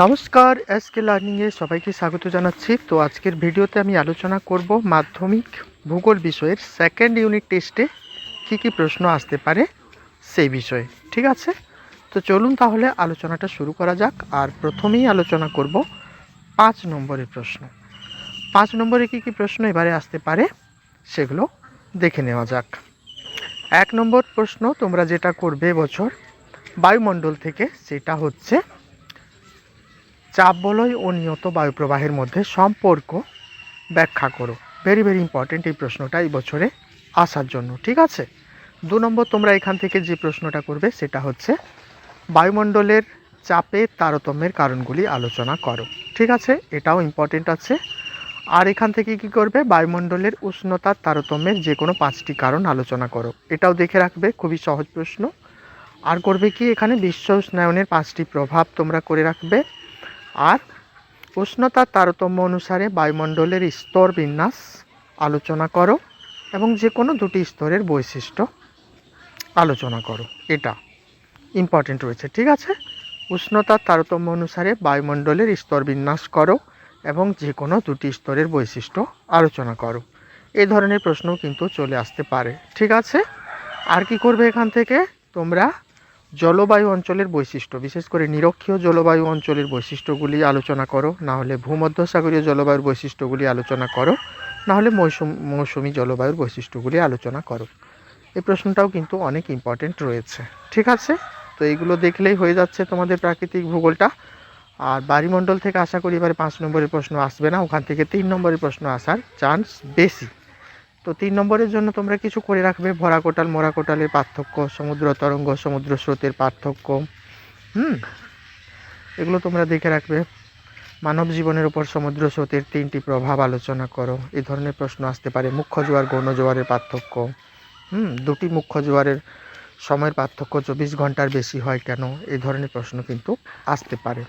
নমস্কার এসকে লার্নিংয়ে সবাইকে স্বাগত জানাচ্ছি। তো আজকের ভিডিওতে আমি আলোচনা করব মাধ্যমিক ভূগোল বিষয়ের সেকেন্ড ইউনিট টেস্টে কী কী প্রশ্ন আসতে পারে সেই বিষয়ে, ঠিক আছে? তো চলুন তাহলে আলোচনাটা শুরু করা যাক, আর প্রথমেই আলোচনা করব পাঁচ নম্বরের প্রশ্ন। পাঁচ নম্বরে কী কী প্রশ্ন এবারে আসতে পারে সেগুলো দেখে নেওয়া যাক। এক নম্বর প্রশ্ন, তোমরা যেটা করবে বছর বায়ুমণ্ডল থেকে সেটা হচ্ছে চাপ বলয় ও নিয়ত বায়ুপ্রবাহের মধ্যে সম্পর্ক ব্যাখ্যা করো। ভেরি ভেরি ইম্পর্টেন্ট এই প্রশ্নটা এই বছরে আসার জন্য, ঠিক আছে? দু নম্বর, তোমরা এখান থেকে যে প্রশ্নটা করবে সেটা হচ্ছে বায়ুমণ্ডলের চাপে তারতম্যের কারণগুলি আলোচনা করো, ঠিক আছে? এটাও ইম্পর্টেন্ট আছে। আর এখান থেকে কি করবে? বায়ুমণ্ডলের উষ্ণতার তারতম্যের যে কোনো পাঁচটি কারণ আলোচনা করো। এটাও দেখে রাখবে, খুবই সহজ প্রশ্ন। আর করবে কি? এখানে বিশ্ব উষ্ণায়নের পাঁচটি প্রভাব তোমরা করে রাখবে। আর উষ্ণতার তারতম্য অনুসারে বায়ুমণ্ডলের স্তর বিন্যাস আলোচনা করো এবং যে কোনো দুটি স্তরের বৈশিষ্ট্য আলোচনা করো। এটা ইম্পর্টেন্ট রয়েছে, ঠিক আছে? উষ্ণতার তারতম্য অনুসারে বায়ুমণ্ডলের স্তর বিন্যাস করো এবং যে কোনো দুটি স্তরের বৈশিষ্ট্য আলোচনা করো। এই ধরনের প্রশ্নও কিন্তু চলে আসতে পারে, ঠিক আছে? আর কি করবে এখান থেকে তোমরা? জলবায়ু অঞ্চলের বৈশিষ্ট্য। বিশেষ করে নিরক্ষীয় জলবায়ু অঞ্চলের বৈশিষ্ট্যগুলি আলোচনা করো, না হলে ভূমধ্যসাগরীয় জলবায়ুর বৈশিষ্ট্যগুলি আলোচনা করো, না হলে মৌসুম, মৌসুমি জলবায়ুর বৈশিষ্ট্যগুলি আলোচনা করো। এই প্রশ্নটাও কিন্তু অনেক ইম্পর্টেন্ট রয়েছে। ঠিক আছে? তো এইগুলো দেখলেই হয়ে যাচ্ছে তোমাদের প্রাকৃতিক ভূগোলটা। আর বাড়িমণ্ডল থেকে আশা করি এবারে পাঁচ নম্বরের প্রশ্ন আসবে না, ওখান থেকে তিন নম্বরের প্রশ্ন আসার চান্স বেশি। তো তিন নম্বরের জন্য তোমরা কিছু করে রাখবে। ভরা কোটাল, মরা কোটালের পার্থক্য, সমুদ্র তরঙ্গ, সমুদ্র স্রোতের পার্থক্য, হুম? এগুলো তোমরা দেখে রাখবে। মানব জীবনের উপর সমুদ্র স্রোতের তিনটি প্রভাব আলোচনা করো। এই ধরনের প্রশ্ন আসতে পারে। মুখ্য জোয়ার, গৌণ জোয়ারের পার্থক্য, হুম? দুটি মুখ্য জোয়ারের সময়ের পার্থক্য চব্বিশ ঘণ্টার বেশি হয় কেন? এই ধরনের প্রশ্ন কিন্তু আসতে পারে।